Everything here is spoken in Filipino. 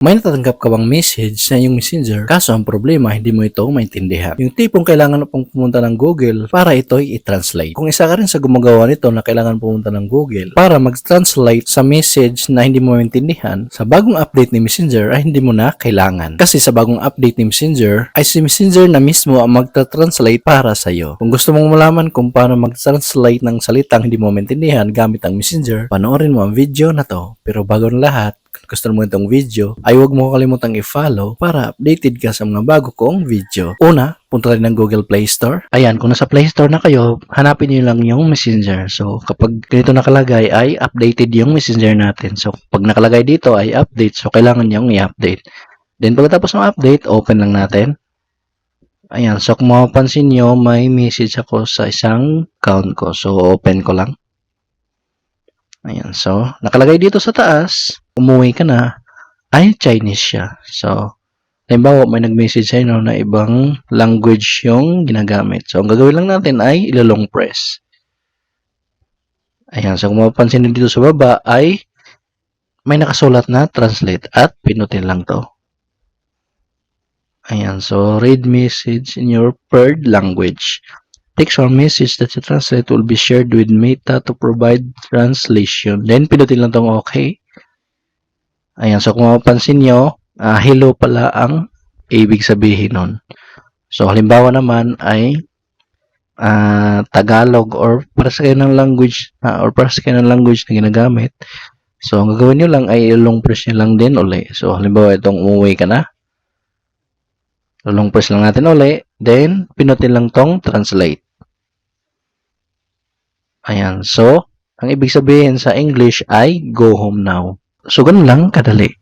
May natatanggap ka bang message sa iyong messenger kaso ang problema hindi mo ito maintindihan. Yung tipong kailangan pong pumunta ng Google para ito'y i-translate. Kung isa ka rin sa gumagawa nito na kailangan pumunta ng Google para mag-translate sa message na hindi mo maintindihan, sa bagong update ni Messenger ay hindi mo na kailangan. Kasi sa bagong update ni Messenger ay si Messenger na mismo ang magta-translate para sa iyo. Kung gusto mong malaman kung paano mag-translate ng salitang hindi mo maintindihan gamit ang Messenger, panoorin mo ang video na to. Pero bago ng lahat, gusto mo itong video, ay huwag mo kalimutang i-follow para updated ka sa mga bago kong video. Una, punta rin ng Google Play Store. Ayan, kung nasa Play Store na kayo, hanapin niyo lang yung Messenger. So, kapag ganito nakalagay ay updated yung Messenger natin. So, pag nakalagay dito ay update, so kailangan niyong i-update. Then, pagkatapos ng update, open lang natin. Ayan, so kung mapapansin nyo, may message ako sa isang account ko. So, open ko lang. Ayan, so, nakalagay dito sa taas, umuwi ka na, ay Chinese siya. So, halimbawa, may nag-message sa'yo na ibang language yung ginagamit. So, ang gagawin lang natin ay ilalong press. Ayan, so kung mapapansin nyo dito sa baba ay may nakasulat na translate at pinutin lang to. Ayan, so read message in your preferred language. Text or message that you translate will be shared with Meta to provide translation. Then, pinutin lang tong okay. Ayan, so kung mapapansin nyo, ah, hello pala ang ibig sabihin nun. So, halimbawa naman ay ah, Tagalog or para sa kayo ng language ah, or para sa kayo ng language na ginagamit. So, ang gagawin nyo lang ay long press nyo lang din uli. So, halimbawa itong umuwi ka na. Long press lang natin uli. Then, pinutin lang tong translate. Ayan. So, ang ibig sabihin sa English ay go home now. So, ganun lang kadali.